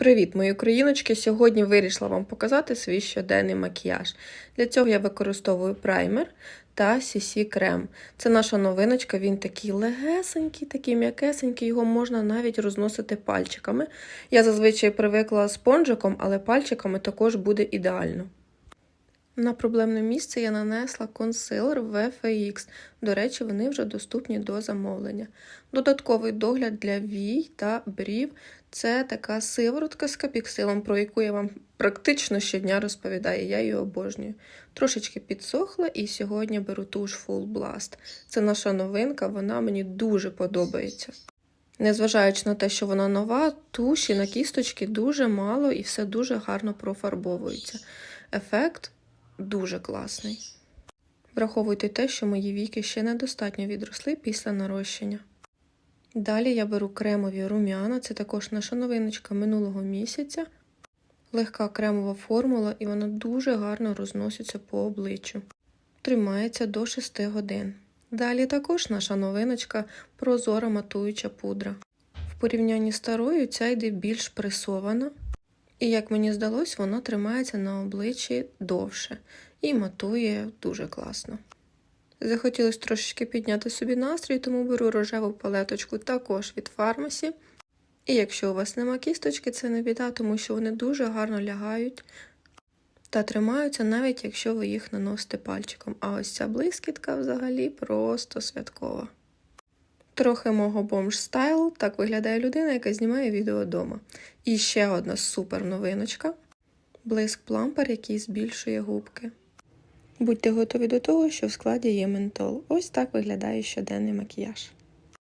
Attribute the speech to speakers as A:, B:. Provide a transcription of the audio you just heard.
A: Привіт, мої україночки! Сьогодні вирішила вам показати свій щоденний макіяж. Для цього я використовую праймер та CC крем. Це наша новиночка, він такий легесенький, такий м'якесенький, його можна навіть розносити пальчиками. Я зазвичай привикла спонжиком, але пальчиками також буде ідеально. На проблемне місце я нанесла консилер VFX. До речі, вони вже доступні до замовлення. Додатковий догляд для вій та брів це така сиворотка з капіксилом, про яку я вам практично щодня розповідаю. Я її обожнюю. Трошечки підсохла і сьогодні беру туш Full Blast. Це наша новинка, вона мені дуже подобається. Незважаючи на те, що вона нова, туші на кісточки дуже мало і все дуже гарно профарбовується. Ефект дуже класний. Враховуйте те, що мої віки ще недостатньо відросли після нарощення. Далі я беру кремові рум'яна, це також наша новиночка минулого місяця. Легка кремова формула, і вона дуже гарно розноситься по обличчю. Тримається до 6 годин. Далі також наша новиночка прозора матуюча пудра. В порівнянні з старою ця йде більш пресована. І, як мені здалось, вона тримається на обличчі довше і матує дуже класно. Захотілося трошечки підняти собі настрій, тому беру рожеву палеточку також від фармасі. І якщо у вас нема кісточки, це не біда, тому що вони дуже гарно лягають та тримаються, навіть якщо ви їх наносите пальчиком. А ось ця блискітка взагалі просто святкова. Трохи мого бомж стайл. Так виглядає людина, яка знімає відео вдома. І ще одна супер новиночка. Блиск плампер, який збільшує губки. Будьте готові до того, що в складі є ментол. Ось так виглядає щоденний макіяж.